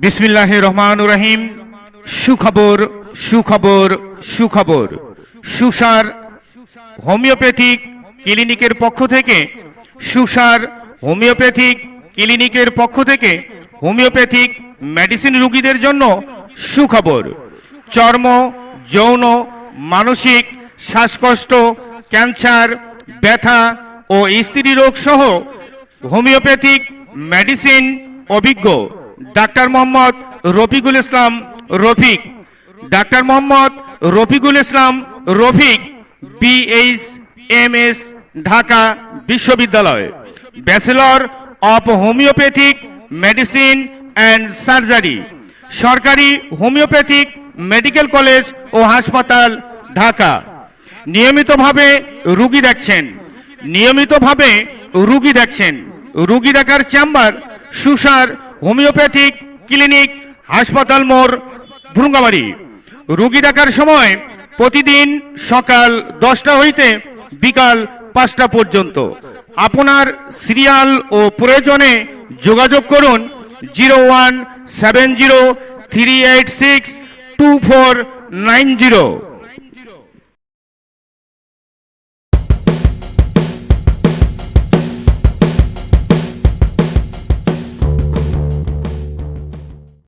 বিসমিল্লাহ রহমান রহিম। সুখবর সুখবর সুখবর। সুসার হোমিওপ্যাথিক ক্লিনিকের পক্ষ থেকে, সুসার হোমিওপ্যাথিক ক্লিনিকের পক্ষ থেকে হোমিওপ্যাথিক মেডিসিন রোগীদের জন্য সুখবর। চর্ম, যৌন, মানসিক, শ্বাসকষ্ট, ক্যান্সার, ব্যথা ও স্ত্রী রোগ সহ হোমিওপ্যাথিক মেডিসিন অভিজ্ঞ। Doctor Mohammad Rafiqul Islam Rafiq. Doctor Mohammad Rafiqul Islam Rafiq B H M S Dhaka বিশ্ববিদ্যালয়। Bachelor of homeopathic medicine and surgery, সরকারি হোমিওপ্যাথিক মেডিকেল কলেজ ও হাসপাতাল, ঢাকা। নিয়মিতভাবে রুগী দেখছেন, নিয়মিতভাবে রুগী দেখছেন। রুগী দেখার চেম্বার, সুসার হোমিওপ্যাথিক ক্লিনিক, হাসপাতাল মোড়, ভ্রুঙ্গাবাড়ি। রুগী দেখার সময় প্রতিদিন সকাল দশটা হইতে বিকাল পাঁচটা পর্যন্ত। আপনার সিরিয়াল ও প্রয়োজনে যোগাযোগ করুন zero one seven zero three eight six two four nine zero.